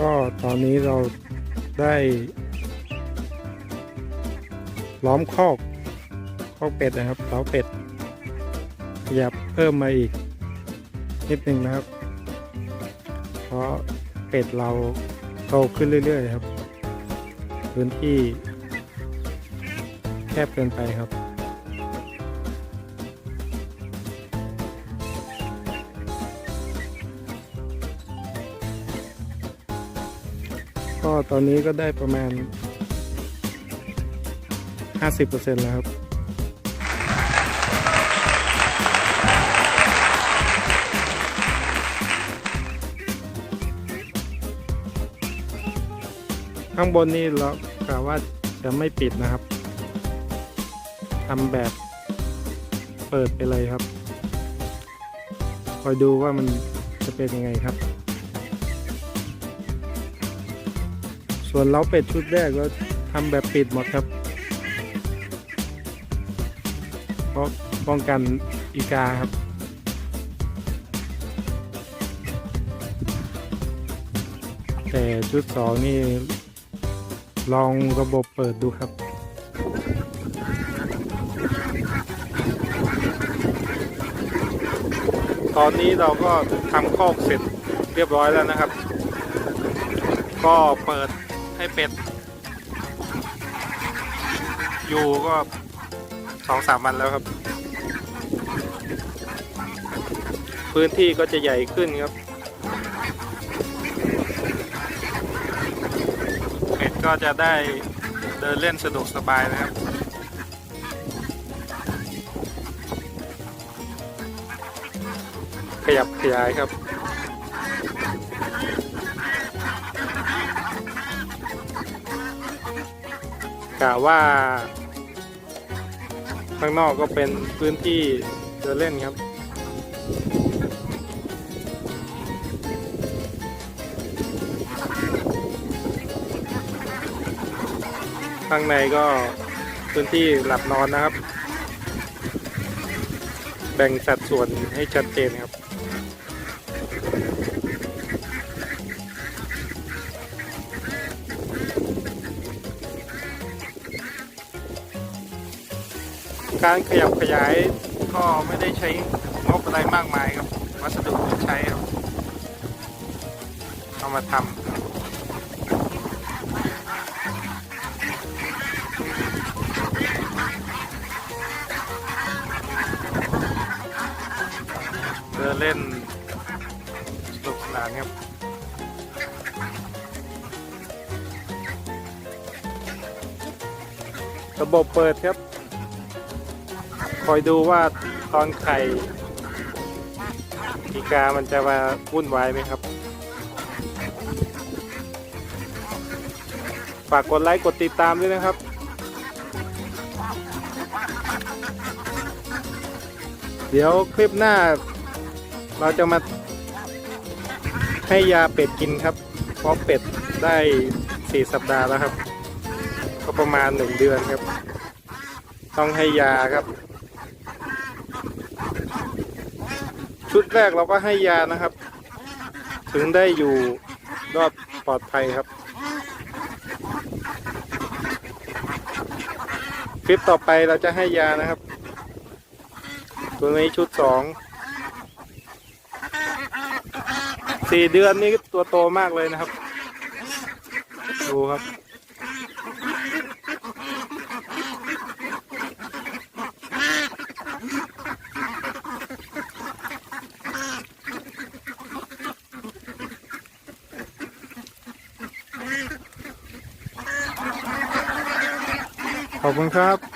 ก็ตอนนี้เราได้ ล้อมคอกคอกเป็ดนะครับเล้าเป็ดขยับเพิ่มมาอีก นิดนึงนะครับ เพราะเป็ดเราโตขึ้นเรื่อย ๆ ครับ พื้นที่แคบเกินไปครับ ก็ตอนนี้ก็ได้ประมาณ 50%แล้วครับข้างบนนี่เรากะว่าจะไม่ปิดนะครับทำแบบเปิดไปเลยครับ คอยดูว่ามันจะเป็นยังไงครับ ส่วนเล้าเป็ดชุดแรกก็ทำแบบปิดหมดครับ เพราะป้องกันอีกาครับ แต่ชุดสองนี่ ลองระบบเปิดดูครับตอนนี้เราก็ทำคอกเสร็จเรียบร้อยแล้วนะครับ ก็เปิด ให้เป็ด อยู่ก็สองสามวันแล้วครับ พื้นที่ก็จะใหญ่ขึ้นครับ เป็ดก็จะได้เดินเล่นสะดวกสบายนะครับขยับขยายครับ กะว่า ข้างนอกก็เป็นพื้นที่เดินเล่นครับ ข้างในก็พื้นที่หลับนอนนะครับ แบ่งสัดส่วนให้ชัดเจนครับ การขยับขยายก็ไม่ได้ใช้งบอะไรมากมายครับ วัสดุที่ใช้ครับเอามาทำเดินเล่นสนุกสนานครับระบบเปิดครับ คอยดูว่าตอนไข่อีกามันจะมาวุ่นวายไหมครับ ฝากกดไลค์กดติดตามด้วยนะครับ เดี๋ยวคลิปหน้า เราจะมาให้ยาเป็ดกินครับ เพราะเป็ดได้ 4 สัปดาห์แล้วครับ ก็ประมาณ 1 เดือนครับ ต้องให้ยาครับ ชุดแรกเราก็ให้ยานะครับ ถึงได้อยู่รอดปลอดภัยครับ คลิปต่อไปเราจะให้ยานะครับ ตัวนี้ชุดสองสี่เดือนนี้ตัวโตมากเลยนะครับ ดูครับ ขอบคุณครับ